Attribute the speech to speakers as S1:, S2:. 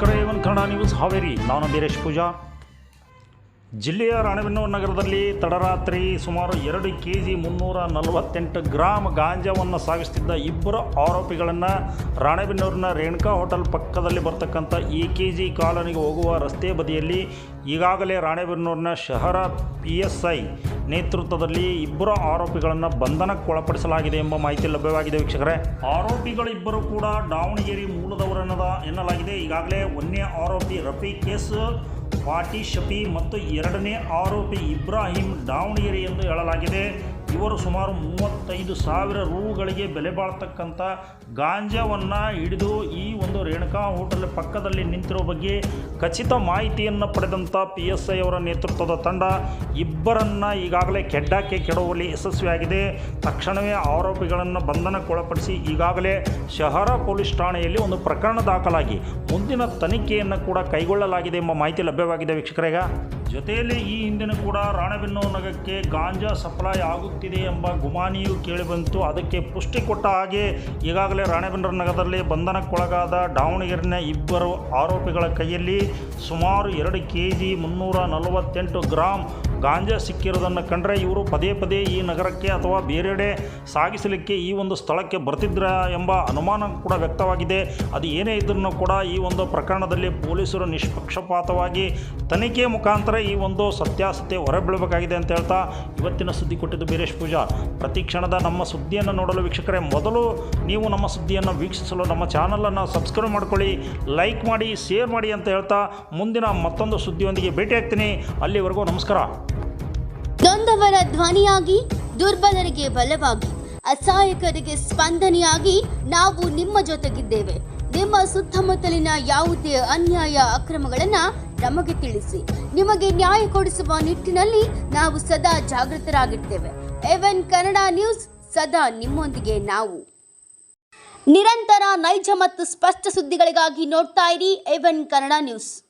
S1: ವೀಕ್ಷಕರೇ ಇವನ್ ಕನ್ನಡ ನ್ಯೂಸ್ ಹಾವೇರಿ. ನಾನು ಬೀರೇಶ್ ಪೂಜಾ. ಜಿಲ್ಲೆಯ ರಾಣೆಬೆನ್ನೂರು ನಗರದಲ್ಲಿ ತಡರಾತ್ರಿ ಸುಮಾರು ಎರಡು ಕೆ ಜಿ ಮುನ್ನೂರ ನಲವತ್ತೆಂಟು ಗ್ರಾಮ್ ಗಾಂಜಾವನ್ನು ಸಾಗಿಸ್ತಿದ್ದ ಇಬ್ಬರು ಆರೋಪಿಗಳನ್ನು ರಾಣೆಬೆನ್ನೂರಿನ ರೇಣುಕಾ ಹೋಟೆಲ್ ಪಕ್ಕದಲ್ಲಿ ಬರ್ತಕ್ಕಂಥ ಇ ಕೆ ಜಿ ಕಾಲೋನಿಗೆ ಹೋಗುವ ರಸ್ತೆ ಬದಿಯಲ್ಲಿ ಈಗಾಗಲೇ ರಾಣೆಬೆನ್ನೂರಿನ ಶಹರ ಪಿ ಎಸ್ ಐ ನೇತೃತ್ವದಲ್ಲಿ ಇಬ್ಬರು ಆರೋಪಿಗಳನ್ನು ಬಂಧನಕ್ಕೊಳಪಡಿಸಲಾಗಿದೆ ಎಂಬ ಮಾಹಿತಿ ಲಭ್ಯವಾಗಿದೆ ವೀಕ್ಷಕರೇ. ಆರೋಪಿಗಳಿಬ್ಬರು ಕೂಡ ದಾವಣಗೆರೆ ಮೂಲದವರನ್ನದ ಎನ್ನಲಾಗಿದೆ. ಈಗಾಗಲೇ ಒಂದೇ ಆರೋಪಿ ರಫಿ ಕೇಸ್ ಪಾಟಿ ಶಫಿ ಮತ್ತು ಎರಡನೇ ಆರೋಪಿ ಇಬ್ರಾಹಿಂ ದಾವಣಗೆರೆ ಎಂದು ಹೇಳಲಾಗಿದೆ. ಇವರು ಸುಮಾರು ಮೂವತ್ತೈದು ಸಾವಿರ ರೂಗಳಿಗೆ ಬೆಲೆ ಬಾಳ್ತಕ್ಕಂಥ ಗಾಂಜಾವನ್ನು ಹಿಡಿದು ಈ ಒಂದು ರೇಣುಕಾ ಹೋಟೆಲ್ ಪಕ್ಕದಲ್ಲಿ ನಿಂತಿರೋ ಬಗ್ಗೆ ಖಚಿತ ಮಾಹಿತಿಯನ್ನು ಪಡೆದಂಥ ಪಿ ಎಸ್ ಐ ಅವರ ನೇತೃತ್ವದ ತಂಡ ಇಬ್ಬರನ್ನು ಈಗಾಗಲೇ ಕೆಡ್ಡಾಕೆ ಕೆಡುವಲ್ಲಿ ಯಶಸ್ವಿಯಾಗಿದೆ. ತಕ್ಷಣವೇ ಆರೋಪಿಗಳನ್ನು ಬಂಧನಕ್ಕೊಳಪಡಿಸಿ ಈಗಾಗಲೇ ಶಹರ ಪೊಲೀಸ್ ಠಾಣೆಯಲ್ಲಿ ಒಂದು ಪ್ರಕರಣ ದಾಖಲಾಗಿ ಮುಂದಿನ ತನಿಖೆಯನ್ನು ಕೂಡ ಕೈಗೊಳ್ಳಲಾಗಿದೆ ಎಂಬ ಮಾಹಿತಿ ಲಭ್ಯವಾಗಿದೆ ವೀಕ್ಷಕರೀಗ ಜೊತೆಯಲ್ಲಿ ಈ ಹಿಂದಿನ ಕೂಡ ರಾಣೆಬೆನ್ನೂರು ನಗರಕ್ಕೆ ಗಾಂಜಾ ಸಪ್ಲೈ ಆಗುತ್ತಿದೆ ಎಂಬ ಗುಮಾನಿಯು ಕೇಳಿಬಂತು. ಅದಕ್ಕೆ ಪುಷ್ಟಿ ಕೊಟ್ಟ ಹಾಗೆ ಈಗಾಗಲೇ ರಾಣೆಬೆನ್ನೂರು ನಗರದಲ್ಲಿ ಬಂಧನಕ್ಕೊಳಗಾದ ದಾವಣಗೆರೆನ ಇಬ್ಬರು ಆರೋಪಿಗಳ ಕೈಯಲ್ಲಿ ಸುಮಾರು ಎರಡು ಕೆ ಜಿ ಮುನ್ನೂರ ನಲವತ್ತೆಂಟು ಗ್ರಾಮ್ ಗಾಂಜಾ ಸಿಕ್ಕಿರೋದನ್ನು ಕಂಡ್ರೆ ಇವರು ಪದೇ ಪದೇ ಈ ನಗರಕ್ಕೆ ಅಥವಾ ಬೇರೆಡೆ ಸಾಗಿಸಲಿಕ್ಕೆ ಈ ಒಂದು ಸ್ಥಳಕ್ಕೆ ಬರ್ತಿದ್ರ ಎಂಬ ಅನುಮಾನ ಕೂಡ ವ್ಯಕ್ತವಾಗಿದೆ. ಅದು ಏನೇ ಇದ್ರೂ ಕೂಡ ಈ ಒಂದು ಪ್ರಕರಣದಲ್ಲಿ ಪೊಲೀಸರು ನಿಷ್ಪಕ್ಷಪಾತವಾಗಿ ತನಿಖೆ ಮುಖಾಂತರ ಈ ಒಂದು ಸತ್ಯಾಸತ್ಯ ಹೊರಬೀಳಬೇಕಾಗಿದೆ ಅಂತ ಹೇಳ್ತಾ ಇವತ್ತಿನ ಸುದ್ದಿ ಕೊಟ್ಟಿದ್ದು ಬೀರೇಶ್ ಪೂಜಾ. ಪ್ರತಿ ಕ್ಷಣದ ನಮ್ಮ ಸುದ್ದಿಯನ್ನು ನೋಡಲು ವೀಕ್ಷಕರೇ, ಮೊದಲು ನೀವು ನಮ್ಮ ಸುದ್ದಿಯನ್ನು ವೀಕ್ಷಿಸಲು ನಮ್ಮ ಚಾನಲನ್ನು ಸಬ್ಸ್ಕ್ರೈಬ್ ಮಾಡ್ಕೊಳ್ಳಿ, ಲೈಕ್ ಮಾಡಿ, ಶೇರ್ ಮಾಡಿ ಅಂತ ಹೇಳ್ತಾ ಮುಂದಿನ ಮತ್ತೊಂದು ಸುದ್ದಿಯೊಂದಿಗೆ ಭೇಟಿಯಾಗ್ತೀನಿ. ಅಲ್ಲಿವರೆಗೂ ನಮಸ್ಕಾರ.
S2: ನೊಂದವರ ಧ್ವನಿಯಾಗಿ, ದುರ್ಬಲರಿಗೆ ಬಲವಾಗಿ, ಅಸಹಾಯಕರಿಗೆ ಸ್ಪಂದನೆಯಾಗಿ ನಾವು ನಿಮ್ಮ ಜೊತೆಗಿದ್ದೇವೆ. ನಿಮ್ಮ ಸುತ್ತಮುತ್ತಲಿನ ಯಾವುದೇ ಅನ್ಯಾಯ ಅಕ್ರಮಗಳನ್ನ ನಮಗೆ ತಿಳಿಸಿ. ನಿಮಗೆ ನ್ಯಾಯ ಕೊಡಿಸುವ ನಿಟ್ಟಿನಲ್ಲಿ ನಾವು ಸದಾ ಜಾಗೃತರಾಗಿರ್ತೇವೆ. ಎವನ್ ಕನ್ನಡ ನ್ಯೂಸ್, ಸದಾ ನಿಮ್ಮೊಂದಿಗೆ ನಾವು. ನಿರಂತರ ನೈಜ ಮತ್ತು ಸ್ಪಷ್ಟ ಸುದ್ದಿಗಳಿಗಾಗಿ ನೋಡ್ತಾ ಇರಿ ಎವನ್ ಕನ್ನಡ ನ್ಯೂಸ್.